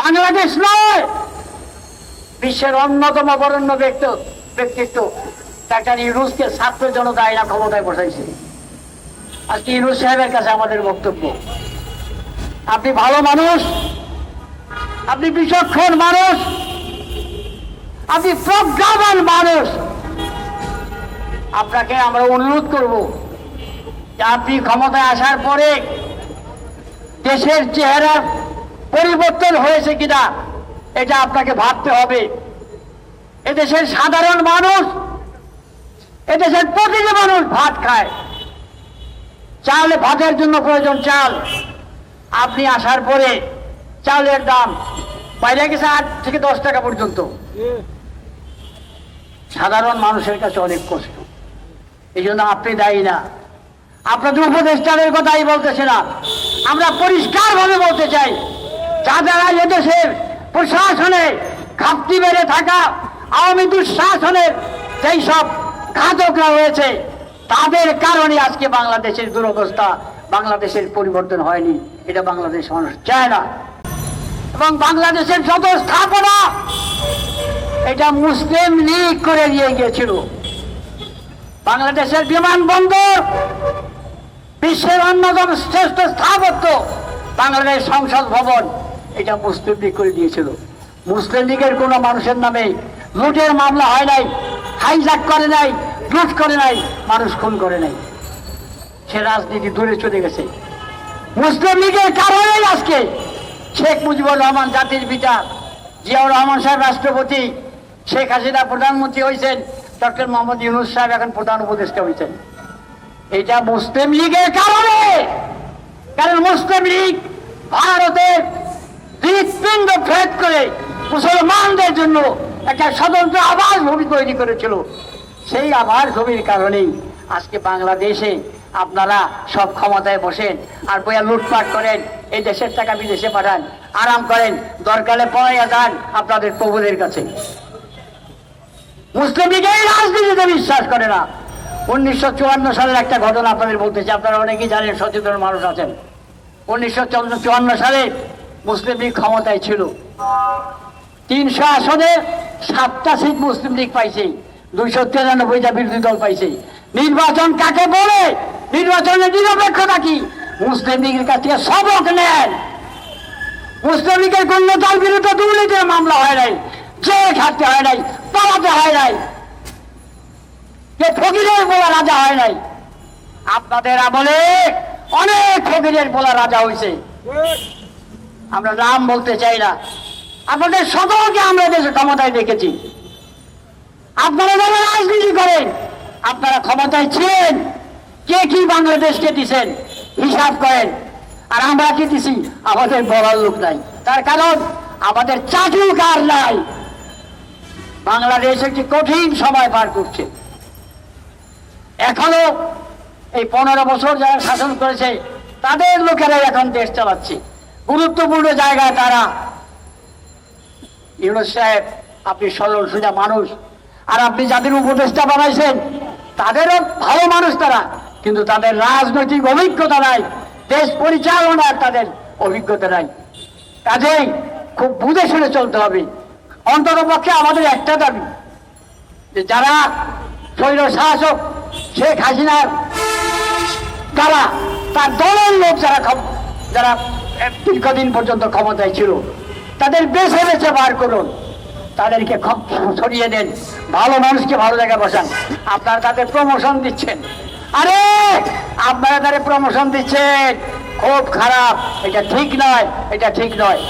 বাংলাদেশ নয়। বিশ্বের অন্যতম বরণ্য ব্যক্তি, ব্যক্তিত্ব ডাক্তার ইউনুসকে ছাত্র জনতা আইনা ক্ষমতায় বসাইছে। আজকে ইউনুস সাহেবের কাছে আমাদের বক্তব্য। আপনি ভালো মানুষ, আপনি বিচক্ষণ মানুষ, আপনি প্রজ্ঞাবান মানুষ। আপনাকে আমরা অনুরোধ করব যে আপনি ক্ষমতায় আসার পরে দেশের চেহারা পরিবর্তন হয়েছে কিনা, এটা আপনাকে ভাবতে হবে। এদেশের সাধারণ মানুষ, এদেশের প্রতিটি মানুষ ভাত খায়। চালে ভাতের জন্য প্রয়োজন চাল। আপনি আসার পরে চালের দাম বাইরে গেছে আট থেকে দশ টাকা পর্যন্ত। সাধারণ মানুষের কাছে অনেক কষ্ট। এই জন্য আপনি দায়ী না। আপনাদের উপদেষ্টাদের কথাই বলতেছে না আমরা পরিষ্কার ভাবে বলতে চাই। যারা এদেশের প্রশাসনের ঘাটতি বেড়ে থাকা আওয়ামী দুঃশাসনের যেই সব ঘাতকরা হয়েছে তাদের কারণে আজকে বাংলাদেশের দুরবস্থা, বাংলাদেশের পরিবর্তন হয়নি। এটা বাংলাদেশ মানুষ চায় না। এবং বাংলাদেশের যত স্থাপনা, এটা মুসলিম লীগ করে দিয়ে গিয়েছিল। বাংলাদেশের বিমানবন্দর বিশ্বের অন্যতম শ্রেষ্ঠ স্থাপত্য, বাংলাদেশ সংসদ ভবন। এটা মুসলিম লীগ করে দিয়েছিল। মুসলিম লীগের কোনো মানুষের নামে লুটের মামলা হয় নাই হাইজাক করে নাই, লুট করে নাই, মানুষ খুন করে নাই। সে রাজনীতি দূরে চলে গেছে। মুসলিম লীগের কারণেই আজকে শেখ মুজিবুর রহমান জাতির পিতা জিয়াউর রহমান সাহেব রাষ্ট্রপতি শেখ হাসিনা প্রধানমন্ত্রী হয়েছেন, ডক্টর মোহাম্মদ ইউনুস সাহেব এখন প্রধান উপদেষ্টা হয়েছেন। এটা মুসলিম লীগের কারণে। কারণ মুসলিম লীগ ভারতের ভেদ করে মুসলমানদের জন্য একটা স্বতন্ত্র আবাস ভূমি তৈরি করেছিল। সেই আবাস ভূমির কারণেই আজকে বাংলাদেশে আপনারা সব ক্ষমতায় বসেন আর বইয়া লুটপাট করেন, এই দেশের টাকা বিদেশে পাঠান, আরাম করেন, দরকারে পড়াইয়া যান আপনাদের প্রভুদের কাছে। মুসলিম লীগ এই রাজনীতিতে বিশ্বাস করে না। উনিশশো চুয়ান্ন সালের একটা ঘটনা আপনাদের বলতেছি, আপনারা অনেকেই জানেন, সচেতন মানুষ আছেন। উনিশশো চুয়ান্ন সালে মুসলিম লীগ ক্ষমতায় ছিল। তিনশো আসনে সাতটা সিট মুসলিম লীগ পাইছে। দুইশো তিরানব্বইটা বিরোধী দল পাইছে। নির্বাচন কাকে বলে? নির্বাচনের নিরপেক্ষতা কি? মুসলিম লীগের কাছ থেকে সবক নেন। মুসলিম লীগের কোন দল বিরুদ্ধে দুর্নীতির মামলা হয় নাই, জেল খাটতে হয় নাই, পালাতে হয় নাই যে ফকিরের বলা রাজা হয় নাই। আপনাদের আমলে অনেক ফকিরের বলা রাজা হয়েছে আমরা নাম বলতে চাই না। আপনাদের সকলকে আমরা দেশে ক্ষমতায় দেখেছি। আপনারা যারা রাজনীতি করেন, আপনারা ক্ষমতায় ছিলেন। কে কি বাংলাদেশকে দিছেন হিসাব করেন। আর আমরা কি দিছি আমাদের বলার লোক নাই। তার কারণ, আমাদের চাকরি কার নাই। বাংলাদেশ একটি কঠিন সময় পার করছে। এখনও এই পনেরো বছর যারা শাসন করেছে, তাদের লোকেরাই এখন দেশ চালাচ্ছে। গুরুত্বপূর্ণ জায়গায় তারা। ইউনুস সাহেব, আপনি সরল সোজা মানুষ, আর আপনি যাদের উপদেষ্টা বানাইছেন, তাদেরও ভালো মানুষ তারা, কিন্তু তাদের রাজনৈতিক অভিজ্ঞতা নাই, দেশ পরিচালনার তাদের অভিজ্ঞতা নাই। কাজেই খুব বুঝে শুনে চলতে হবে। অন্তত পক্ষে আমাদের একটা দাবি, যে যারা স্বৈর শাসক শেখ হাসিনার, তারা, তার দলের লোক যারা যারা দীর্ঘদিন পর্যন্ত ক্ষমতায় ছিল। তাদের বেছে বেছে বার করুন। তাদেরকে সরিয়ে দেন। ভালো মানুষকে ভালো জায়গায় বসান। আপনারা তাদের প্রমোশন দিচ্ছেন। আরে, আপনারা তাদের প্রমোশন দিচ্ছেন। খুব খারাপ। এটা ঠিক নয়। এটা ঠিক নয়।